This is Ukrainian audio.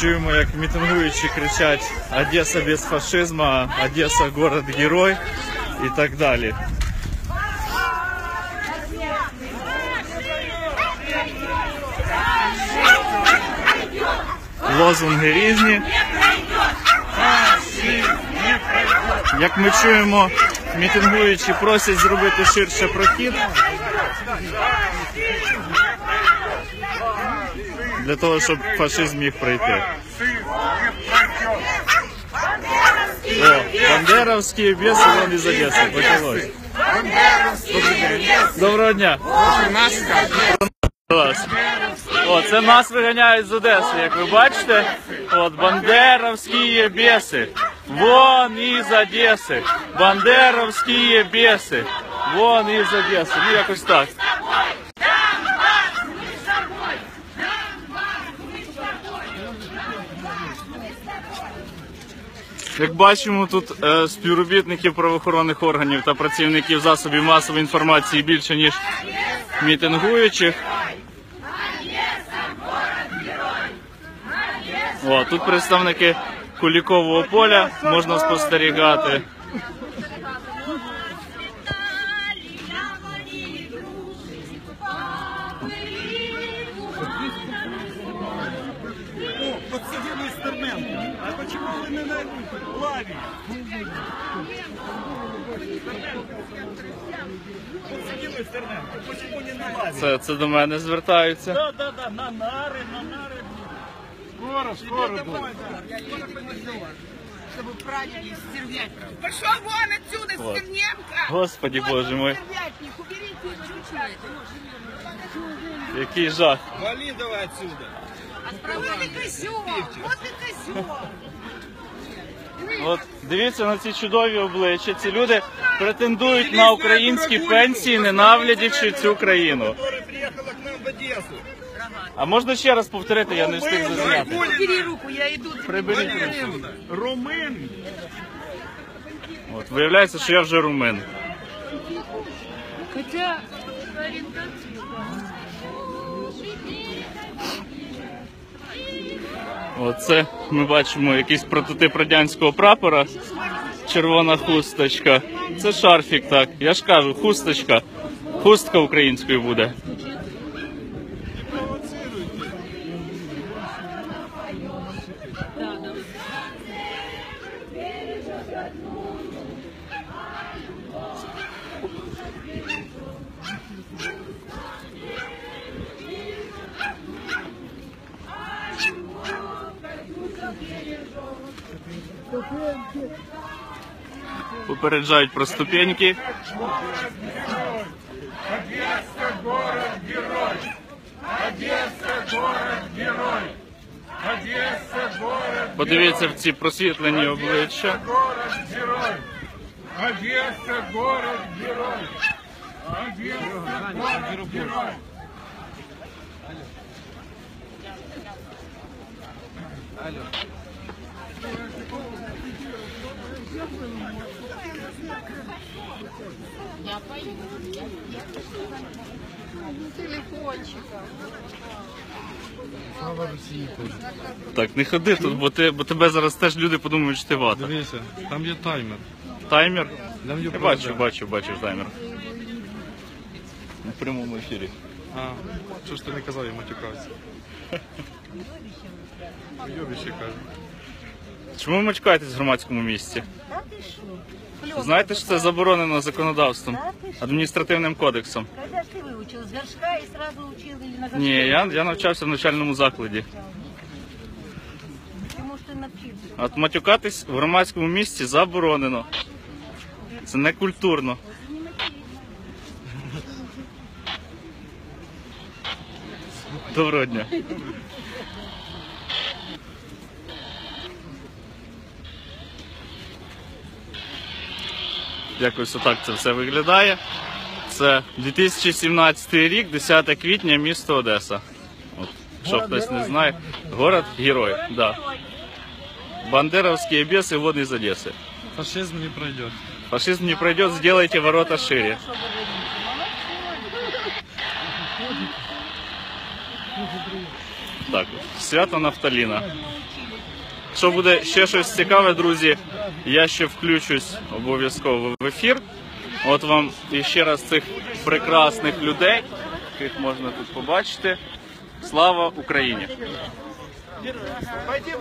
Чуємо, як мітингуючі кричать Одеса без фашизму, Одеса город герой і так далі. Лозунги різні. Як ми чуємо, мітингуючі просять зробити ширше прохід. Для того, щоб фашизм міг пройти. О, Бандеровські беси вон із Одеси. Почалось. Доброго дня. О, це нас виганяють з Одеси, як ви бачите. От бандеровські беси. Вон із Одеси. Бандеровські беси. Вон із Одеси. Ну якось так. Як бачимо, тут е, співробітників правоохоронних органів та працівників засобів масової інформації більше ніж мітингуючих. О, тут представники Кулікового поля можна спостерігати. Подсудимый Стерненко. А почему вы не на лаве? Подсудимый Стерненко. Почему не на лаве? Це, це до мене звертаються. Да, да, да, на нари, на нари. Скоро, скоро будет. чтобы правильно стервятник. Пошел вон отсюда, Вот. Стерненко! Господи, Вот боже мой. Стервятник, уберите его чуть-чуть. Який жах. Вали давай отсюда. Вот ты козел, вот ты козел. От дивіться на ці чудові обличчя. Ці люди претендують на українські пенсії, ненавидячи цю країну. А можна ще раз повторити, я не встиг зазняти. Убери руку, я иду. Приберіть. Валерьевна, Румын. От виявляється, що я вже румин. Хотя... Оце ми бачимо якийсь прототип радянського прапора. Червона хусточка. Це шарфік, так. Я ж кажу, хусточка. Хустка українською буде. Попереджають про ступеньки. Одесса город герой. Одесса город герой. Одесса город Подивіться в ці просвітлені обличчя. город герой. Одесса город герой. Город герой. Так, не ходи тут, бо ти, бо тебе зараз теж люди подумають, що ти вата. Дивися, там є таймер. Таймер. Там є Я бачу, бачу, бачу таймер. На прямому ефірі. А, що ж ти не казав, я матюкався. Йобіще каже. Чому ви мачкаєтесь в громадському місці? Знаєте, що це заборонено законодавством, адміністративним кодексом. Когда ж ты выучил? С горшка и сразу учил или на горшке? Ні, я, я навчався в навчальному закладі. Ты, может, и навчился. А От матюкатись в громадському місці заборонено. Це не культурно. Доброго дня. Якось отак це все виглядає. Це 2017 рік, 10 квітня, місто Одеса. От, що хтось не знає. Город герой, да. Бандеровские бесы вон из Одессы. Фашизм не пройде. Фашизм не пройдет, сделайте ворота шире. Так, свято Нафталіна. Якщо буде ще щось цікаве, друзі, я ще включусь обов'язково в ефір. От вам іще раз цих прекрасних людей, яких можна тут побачити. Слава Україні!